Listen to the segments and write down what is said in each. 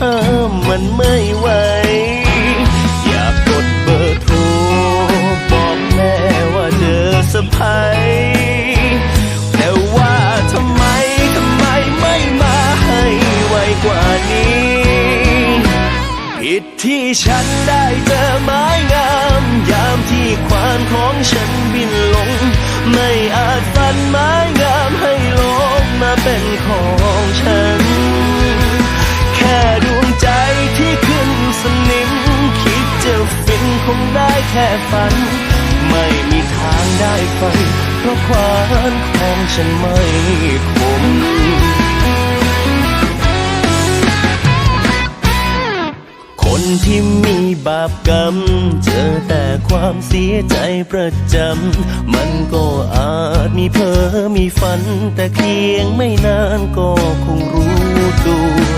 ห้ามมันไม่ไหว อยากกดเบอร์โทร บอกแม่ว่าเจอสะพายแต่ว่าทำไมทำไมไม่มาให้ไวกว่านี้ ผิดที่ฉันได้เจอไม้งาม ยามที่ควานของฉันบินลง ไม่อาจฟันมา คงได้แค่ฝัน ไม่มีทางได้ฝัน เพราะควานของฉันไม่คมคนที่มีบาปกรรม เจอแต่ความเสียใจประจำ มันก็อาจมีเพ้อมีฝัน แต่เพียงไม่นานก็คงรู้ตัว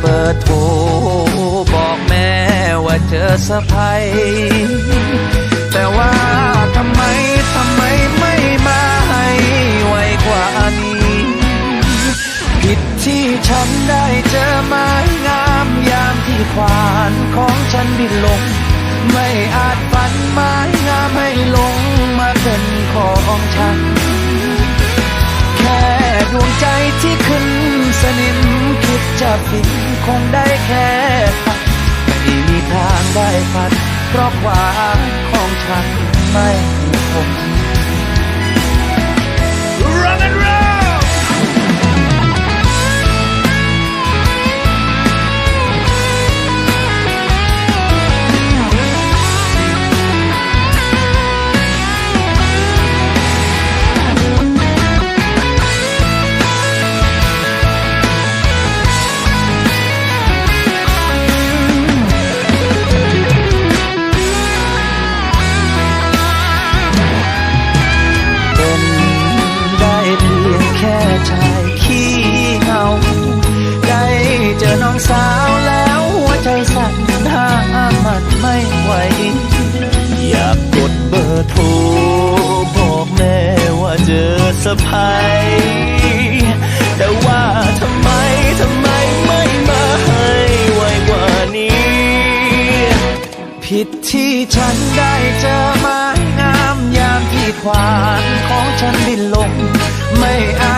เบอร์โทรบอกแม่ว่าเจอสะพายแต่ว่าทำไมทำไมไม่มาให้ไวกว่านี้ ผิดที่ฉันได้เจอไม้งามยามที่ควานของฉันบินลง ไม่อาจฝันไม้งามให้ลงมาเป็นของฉัน แค่ดวงใจที่ขึ้นสนิมคิดจะฟิน คงได้แค่ฝันไม่มีทางได้ฝันเพราะความของฉันไม่คง Rock and roll ร์โทรบอกแม่ว่าเจอสะพายแต่ว่าทำไมทำไมไม่มาให้ไวกว่านี้ ผิดที่ฉันได้เจอไม้งามยามที่ควานของฉันดินลงไม่อา